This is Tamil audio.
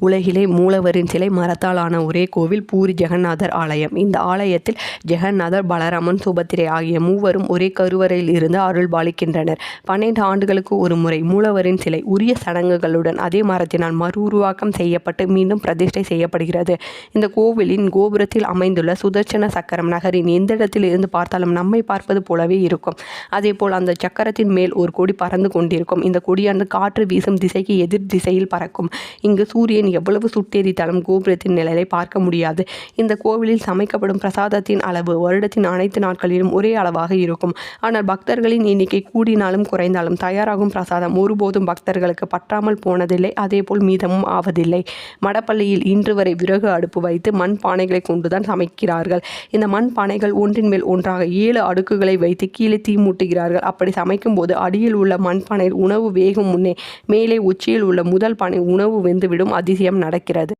உலகிலே மூலவரின் சிலை மரத்தால் ஆன ஒரே கோவில் பூரி ஜெகநாதர் ஆலயம். இந்த ஆலயத்தில் ஜெகநாதர், பலராமன், சுபத்திரை ஆகிய மூவரும் ஒரே கருவறையில் இருந்து அருள்பாலிக்கின்றனர். பன்னெண்டு ஆண்டுகளுக்கு ஒரு முறை மூலவரின் சிலை உரிய சடங்குகளுடன் அதே மரத்தினால் மறு உருவாக்கம் செய்யப்பட்டு மீண்டும் பிரதிஷ்டை செய்யப்படுகிறது. இந்த கோவிலின் கோபுரத்தில் அமைந்துள்ள சுதர்சன சக்கரம் நகரின் எந்த இடத்தில் இருந்து பார்த்தாலும் நம்மை பார்ப்பது போலவே இருக்கும். அதேபோல் அந்த சக்கரத்தின் மேல் ஒரு கொடி பறந்து கொண்டிருக்கும். இந்த கொடியானது காற்று வீசும் திசைக்கு எதிர் திசையில் பறக்கும். இங்கு சூரியன் எவ்வளவு சுட்டெரித்தாலும் கோபுரத்தின் நிழலை பார்க்க முடியாது. இந்த கோவிலில் சமைக்கப்படும் பிரசாதத்தின் அளவு வருடத்தின் அனைத்து நாட்களிலும் ஒரே அளவாக இருக்கும். ஆனால் பக்தர்களின் எண்ணிக்கை கூடினாலும் குறைந்தாலும் தயாராகும் பிரசாதம் ஒருபோதும் பக்தர்களுக்கு பற்றாமல் போனதில்லை அதேபோல் மீதமும் ஆவதில்லை. மடப்பள்ளியில் இன்று வரை விறகு அடுப்பு வைத்து மண் பானைகளை கொண்டுதான் சமைக்கிறார்கள். இந்த மண் பானைகள் ஒன்றின் மேல் ஒன்றாக ஏழு அடுக்குகளை வைத்து கீழே தீ மூட்டுகிறார்கள். அப்படி சமைக்கும் போது அடியில் உள்ள மண் பானையில் உணவு வேகும் முன்னே மேலே உச்சியில் உள்ள முதல் பானை உணவு வெந்துவிடும் அதிசயம் நடக்கிறது.